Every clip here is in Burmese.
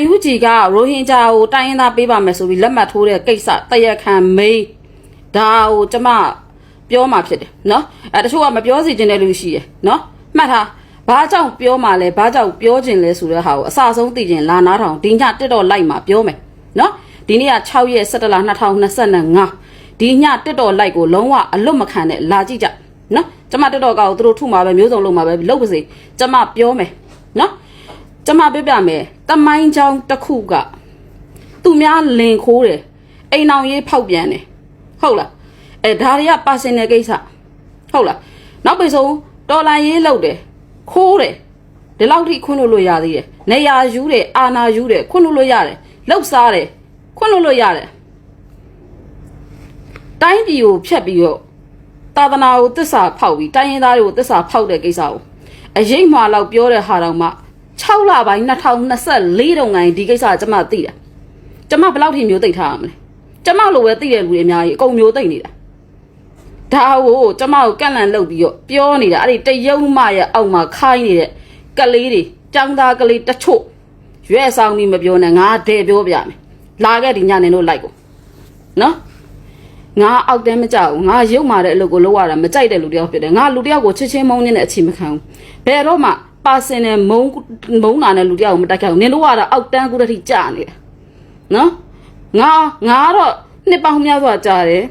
UNG ကရိုဟင်ဂျာကိုတိုင်းရင်းသားပေးပါမယ်ဆိုပြီးလက်မှတ်ထိုးတဲ့ကိစ္စတရက်ခံမိန်ဒါကိုကျမပြောမှာဖြစ်တယ်နော်အဲတချို့ကမပြောစီခြင်းတဲ့လူရှိရယ်နော်မှတ်ထားဘာကြောင့်ပြောမှလဲဘာကြောင့်ပြောခြင်းလဲဆိုတဲ့ဟာကိုအစဆုံးသိခြင်းလာနာထောင်ဒီညတက်တော့လိုက်မှာပြောမယ်နော်ဒီနေ့က6ရက်17လ2025ဒီညတက်တော့လိုက်ကိုလုံးဝအလွတ်မခံနဲ့လာကြည့်ကြနော်ကျမတက်တော့ကောက်သူတို့ထုမှာပဲမျိုးစုံလုံးမှာပဲလုပ်ပါစေကျမပြောမယ်နော် ကျမပြပြမယ်တမိုင်းချောင်းတစ်ခုကသူများလင်ခိုးတယ်အိမ်အောင်ရေးဖောက်ပြန်တယ်ဟုတ်လားအဲဒါတွေက personal ကိစ္စဟုတ်လားနောက်ပိတ်ဆုံးတော်လိုင်းရေးလုပ်တယ်ခိုးတယ်ဒီလောက်ထိခွင့်လို့လို့ရသေးတယ်နေရာယူတယ်အာနာယူတယ်ခွင့်လို့လို့ရတယ်လှုပ်စားတယ်ခွင့်လို့လို့ရတယ်တိုင်းပြည်ကိုဖျက်ပြီးတော့သာသနာကိုတစ္ဆာဖောက်ပြီးတိုင်းရင်းသားတွေကိုတစ္ဆာဖောက်တဲ့ကိစ္စကိုအရေးမှလောက်ပြောတဲ့ဟာတော့မှ 6လပိုင်း2024တုန်းကဒီကိစ္စကကျမသိတယ်ကျမဘယ်လောက်ထိမျိုးသိထားရမလဲကျမလိုပဲသိတဲ့လူတွေအများကြီးအကုန်မျိုးသိနေတာဒါကိုကျမကိုကန့်လန့်လုပ်ပြီးတော့ပြောနေတာအဲ့ဒီတယုံမရဲ့အောက်မှာခိုင်းနေတဲ့ကလေးတွေចောင်းသားကလေးတချို့ရွဲ့ဆောင်ပြီးမပြောနဲ့ငါဒဲပြောပြမယ်လာခဲ့ဒီညနေတို့လိုက်ကိုနော်ငါအောက်တန်းမကြောက်ဘူးငါရုပ်မာတဲ့အလုပ်ကိုလုပ်ရတာမကြိုက်တဲ့လူတယောက်ဖြစ်တယ်ငါလူတယောက်ကိုချစ်ချင်းမုန်းနေတဲ့အခြေမခံဘူးဘယ်တော့မှ ပါစင်နဲ့မုန်းမုန်းတာနဲ့လူတယောက်ကိုမတိုက်ခိုက်ဘူးနင်တို့ကတော့အောက်တန်းကူတတိကြာနေတာနော်ငါငါကတော့နှစ်ပေါင်းများစွာကြာတယ်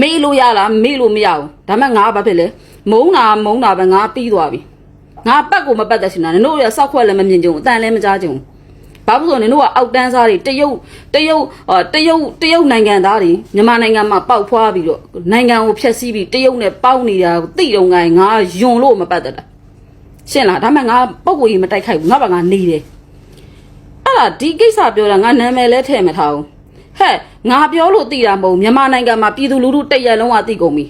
မေးလို့ရလားမေးလို့မရဘူးဒါမှငါဘာဖြစ်လဲမုန်းတာမုန်းတာပဲငါပြီးသွားပြီငါပတ်ကိုမပတ်သက်ချင်တာနင်တို့ရစောက်ခွက်လည်းမမြင်ကြဘူးအတန်လည်းမကြားကြဘူးဘာလို့ဆိုနင်တို့ကအောက်တန်းစားတွေတရုတ်တရုတ်ဟောတရုတ်တရုတ်နိုင်ငံသားတွေမြန်မာနိုင်ငံမှာပေါက်ဖွားပြီးတော့နိုင်ငံကိုဖျက်ဆီးပြီးတရုတ်နဲ့ပေါင်းနေတာကိုသိတော့ငါငါယွန်လို့မပတ်သက်တာ ရှင်းလားဒါမှငါပုံကိုကြီးမတိုက်ခိုက်ဘူးငါဘာငါနေတယ်အဲ့ဒါဒီကိစ္စပြောတာငါနာမည်လဲထည့်မထားဘူးဟဲ့ငါပြောလို့သိတာမဟုတ်ဘူးမြန်မာနိုင်ငံမှာပြည်သူလူထုတရက်လုံးကသိကုန်ပြီ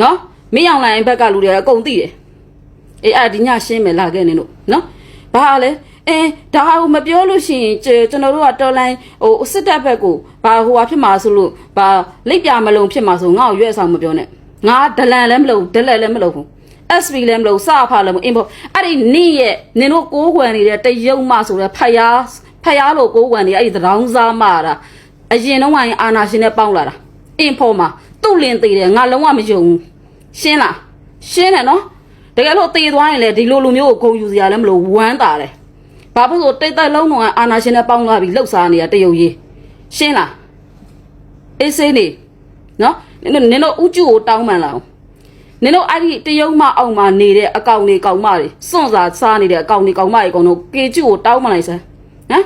နော်မင်းအောင်လိုင်းဘက်ကလူတွေကအကုန်သိတယ်အေးအဲ့ဒီညရှင်းမယ်လာခဲ့နေလို့နော်ဘာလဲအင်းဒါဟာကိုမပြောလို့ရှိရင်ကျကျွန်တော်တို့ကတော်လိုင်းဟိုစစ်တပ်ဘက်ကိုဘာဟိုဟာဖြစ်မှာဆိုလို့ဘာလိပ်ပြမလုံးဖြစ်မှာဆိုငါ့ကိုရွက်ဆောင်မပြောနဲ့ငါဒလန်လည်းမလုပ်ဒလက်လည်းမလုပ်ဘူး SB လည်းမလုပ်စဖာလည်းမအင်ဖို့အဲ့ဒီနေ့ရဲ့နင်တို့ကိုးကွယ်နေတဲ့တရုံမဆိုတဲ့ဖယားဖယားလို့ကိုးကွယ်နေအဲ့ဒီသတောင်းစားမတာအရင်တော့ကရင်အာနာရှင်နဲ့ပေါင်းလာတာအင်ဖို့မှာသူ့လင်သေးတယ်ငါလုံးဝမယုံဘူးရှင်းလားရှင်းတယ်နော်တကယ်လို့တည်သွားရင်လေဒီလိုလူမျိုးကိုဂုံယူစရာလည်းမလိုဝမ်းတာတယ်။ဘာဖြစ်လို့တိတ်တက်လုံးတော့အာနာရှင်နဲ့ပေါင်းသွားပြီးလှုပ်ရှားနေတာတရုတ်ကြီးရှင်းလားအေးစေးနေနော်နင်တို့နင်တို့ဥကျူကိုတောင်းမှန်လာအောင် နင်တို့အဲ့ဒီတရုတ်မအောင်မှာနေတဲ့အကောင်တွေကောင်မတွေစွန့်စားစားနေတဲ့အကောင်တွေကောင်မတွေကောင်တို့ကေကျူကိုတောင်းမှန်လိုက်စမ်းဟမ်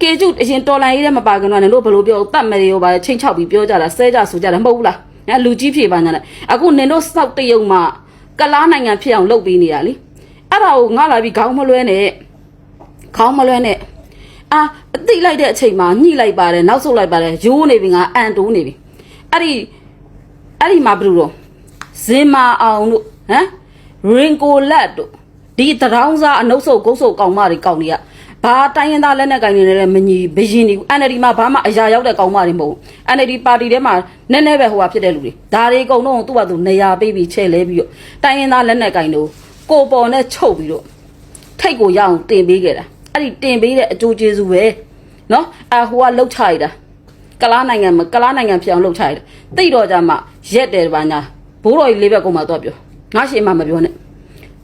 ကေကျူအရင်တော်လိုင်းရေးတဲ့မပါခင်တော့နင်တို့ဘယ်လိုပြောတတ်မယ်ရောပါချင်းချောက်ပြီးပြောကြတာဆဲကြဆိုကြတာမဟုတ်ဘူးလားဟမ်လူကြီးဖြေပါညာနဲ့အခုနင်တို့စောက်တရုတ်မကလားနိုင်ငံဖြစ်အောင်လုပ်ပေးနေရလေအဲ့ဒါကိုငါလာပြီးခေါင်းမလွဲနဲ့ခေါင်းမလွဲနဲ့အာအသိလိုက်တဲ့အချိန်မှာညှိလိုက်ပါတယ်နောက်ဆုတ်လိုက်ပါတယ်ရိုးနေပြီငါအန်တိုးနေပြီအဲ့ဒီအဲ့ဒီမှာဘယ်လိုတော့ ဇင်မာအောင်တို့ဟမ်ရင်ကိုလက်တို့ဒီတရောင်းစားအနှုတ်ဆုပ်ကုတ်ဆုပ်ကောင်မတွေကောင်တွေကဘာတိုင်းရင်သားလက်နဲ့ကင်နေလဲမညီဘရင်ဒီ NLD မှာဘာမှအရာရောက်တဲ့ကောင်မတွေမဟုတ်ဘူး NLD ပါတီထဲမှာနည်းနည်းပဲဟိုဟာဖြစ်တဲ့လူတွေဒါတွေအကုန်လုံးသူ့ဘာသူနေရာပေးပြီးချဲ့လဲပြီးတော့တိုင်းရင်သားလက်နဲ့ကင်တို့ကိုပေါ်နဲ့ချုပ်ပြီးတော့ထိတ်ကိုရအောင်တင်ပေးခဲ့တာအဲ့ဒီတင်ပေးတဲ့အကျိုးကျေးဇူးပဲနော်အဟိုကလှုပ်ချရတာကလားနိုင်ငံမှာကလားနိုင်ငံဖြစ်အောင်လှုပ်ချရတာတိတ်တော့ကြမှာရက်တယ်ပါညာ ဘိုးတော်ကြီးလေးဘက်ကောင်မှတော့ပြောငါရှင်မှမပြောနဲ့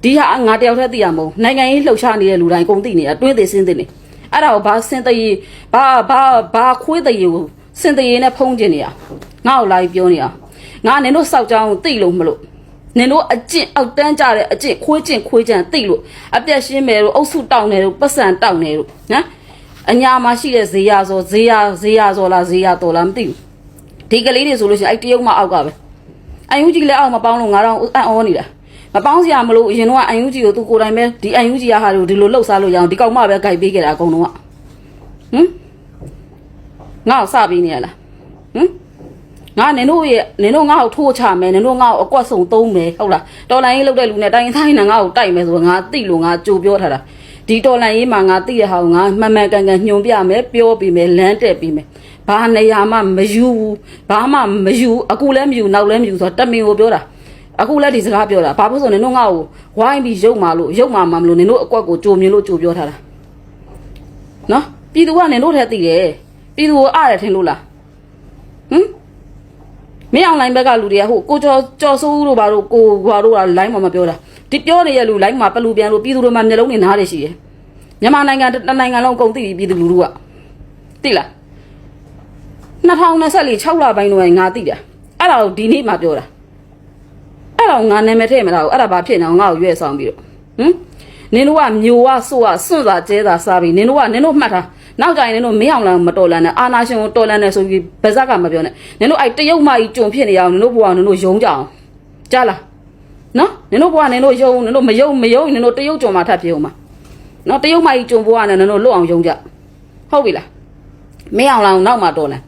ဒီဟာငါတယောက်တည်းသိရမဟုတ်နိုင်ငံရေးလှုပ်ရှားနေတဲ့လူတိုင်းကုန်သိနေတာတွင်းသေးစင်းသိနေအဲ့ဒါကိုဘာစင်တရေဘာဘာဘာခွေးတရေကိုစင်တရေနဲ့ဖုံးကျင်နေရငါ့ကိုလာပြီးပြောနေရငါနင်တို့စောက်ကြောင်းကိုသိလို့မလို့နင်တို့အကျင့်အောက်တန်းကြတဲ့အကျင့်ခွေးကျင့်ခွေးကျန်သိလို့အပြက်ရှင်းမယ်တို့အုပ်စုတောင်းတယ်တို့ပတ်စံတောင်းတယ်တို့နော်အညာမှာရှိတဲ့ဇေယဆိုဇေယဇေယဆိုလားဇေယတော်လားမသိဘူးဒီကလေးတွေဆိုလို့ရှိရင်အဲ့တရုတ်မအောက်ကပဲ အန်ယူကြီးလည်းအောက်မပေါင်းလို့ငါတော့အံ့ဩနေတာမပေါင်းစရာမလို့အရင်တော့အန်ယူဂျီကိုသူကိုယ်တိုင်ပဲဒီအန်ယူဂျီရဟာတွေကိုဒီလိုလှုပ်ရှားလို့ရအောင်ဒီကောင်မပဲကြိုက်ပေးခဲ့တာအကုန်လုံးကဟမ်ငါ့ကိုစပေးနေရလားဟမ်ငါနင်တို့ရဲ့နင်တို့ငါ့ကိုထိုးချမယ်နင်တို့ငါ့ကိုအကွက်ဆုံသုံးမယ်ဟုတ်လားတော်လိုင်းရေးလုပ်တဲ့လူနဲ့တိုင်းတိုင်းနဲ့ငါ့ကိုတိုက်မယ်ဆိုတော့ငါသိလို့ငါကြိုပြောထားတာဒီတော်လိုင်းရေးမှာငါသိရဟာကိုငါမှန်မှန်ကန်ကန်ညွှန်ပြမယ်ပြောပြီးမယ်လမ်းတက်ပြီးမယ် ဘာနေရာမှမယူဘူးဘာမှမယူအခုလည်းမယူနောက်လည်းမယူဆိုတော့တမင်ကိုပြောတာအခုလည်းဒီစကားပြောတာဘာဖြစ်လို့နင်တို့ငါ့ကိုဝိုင်းပြီးရုပ်မာလို့ရုပ်မာမှမလို့နင်တို့အကွက်ကိုကြိုမြင်လို့ကြိုပြောထားတာနော်တပြည်သူကနင်တို့ထဲသိတယ်ပြည်သူကိုအားရထင်လို့လားဟမ်မင်းအောင်လိုင်းဘက်ကလူတွေကဟိုကိုကျော်ကျော်စိုးတို့ဘာတို့ကိုကွာတို့ကလိုင်းမှာမပြောတာဒီပြောနေတဲ့လူလိုင်းမှာပလူပြန်လို့ပြည်သူတို့မှမျက်လုံးနဲ့နားတယ်ရှိတယ်မြန်မာနိုင်ငံတစ်နိုင်ငံလုံးအကုန်သိပြီပြည်သူလူထုကသိလား 2024 6လပိုင်းတော့ငါသိတာအဲ့ဒါကိုဒီနေ့မှပြောတာအဲ့ဒါကိုငါနာမည်ထည့်မလားအဲ့ဒါဘာဖြစ်နေအောင်ငါ့ကိုရွေးဆောင်ပြီးတော့ဟမ်နင်တို့ကမျိုးဝဆိုးဝစွန့်စာကျဲတာစားပြီးနင်တို့ကနင်တို့မှတ်ထားနောက်ကြရင်နင်တို့မင်းအောင်လာမတော်လန်နဲ့အာနာရှင်ကိုတော်လန်နဲ့ဆိုပြီးဗဇက်ကမပြောနဲ့နင်တို့အဲ့တရုတ်မကြီးကြုံဖြစ်နေအောင်နင်တို့ဘဝနင်တို့ယုံကြအောင်ကြားလားနော်နင်တို့ဘဝနင်တို့ယုံနင်တို့မယုံမယုံနင်တို့တရုတ်ကြုံမှာထပ်ပြေအောင်ပါနော်တရုတ်မကြီးကြုံဘဝနဲ့နင်တို့လွတ်အောင်ယုံကြဟုတ်ပြီလားမင်းအောင်လာနောက်မှတော်လန်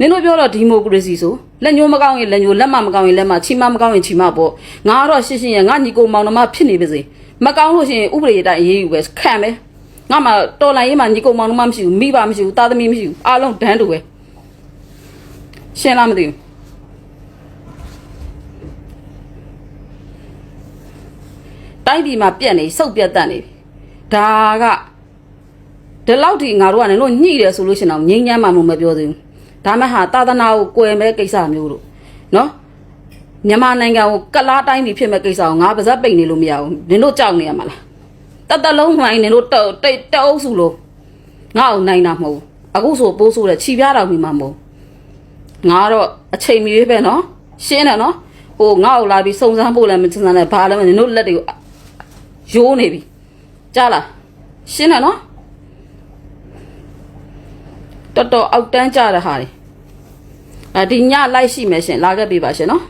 နင်တို့ပြောတော့ဒီမိုကရေစီဆိုလက်ညှိုးမကောင်းရင်လက်ညှိုးလက်မမကောင်းရင်လက်မချီမမကောင်းရင်ချီမပေါ့ငါကတော့ရှင်းရှင်းရငါညီကိုမောင်နှမဖြစ်နေပါစေမကောင်းလို့ရှိရင်ဥပဒေတိုင်းအရေးယူပဲခံပဲငါမှတော်လိုင်းရေးမှာညီကိုမောင်နှမမရှိဘူးမိဘမရှိဘူးသားသမီးမရှိဘူးအားလုံးဒန်းတူပဲရှင်းလားမသိဘူးတိုင်းပြည်မှာပြက်နေစုပ်ပြက်တတ်နေပြီဒါကဒီလောက်ထိငါတို့ကလည်းတို့ညှိတယ်ဆိုလို့ရှိရင်တော့ငြိမ်းချမ်းမှမမပြောသေးဘူး ဒါမှဟာသာသနာကိုကွယ်မဲ့ကိစ္စမျိုးတို့နော်မြန်မာနိုင်ငံကိုကလားတိုင်းပြည်ဖြစ်မဲ့ကိစ္စကိုငါပါဇက်ပိတ်နေလို့မရဘူးနင်တို့ကြောက်နေရမှာလားတတလုံးနိုင်နင်တို့တောတိတ်တအုပ်စုလို့ငါ့ကိုနိုင်တာမဟုတ်ဘူးအခုဆိုပိုးဆိုးတယ်ခြိပြားတော်မိမှာမဟုတ်ငါတော့အချိန်မီပဲနော်ရှင်းတယ်နော်ဟိုငါ့ကိုလာပြီးစုံစမ်းဖို့လည်းမစမ်းနဲ့ဘာလည်းမနင်တို့လက်တွေကိုရိုးနေပြီကြားလားရှင်းတယ်နော်တော်တော်အောက်တန်းကြတဲ့ဟာတွေ အဲဒီညလိုက်ရှိမယ်ရှင်လာခဲ့ပေးပါရှင်နော်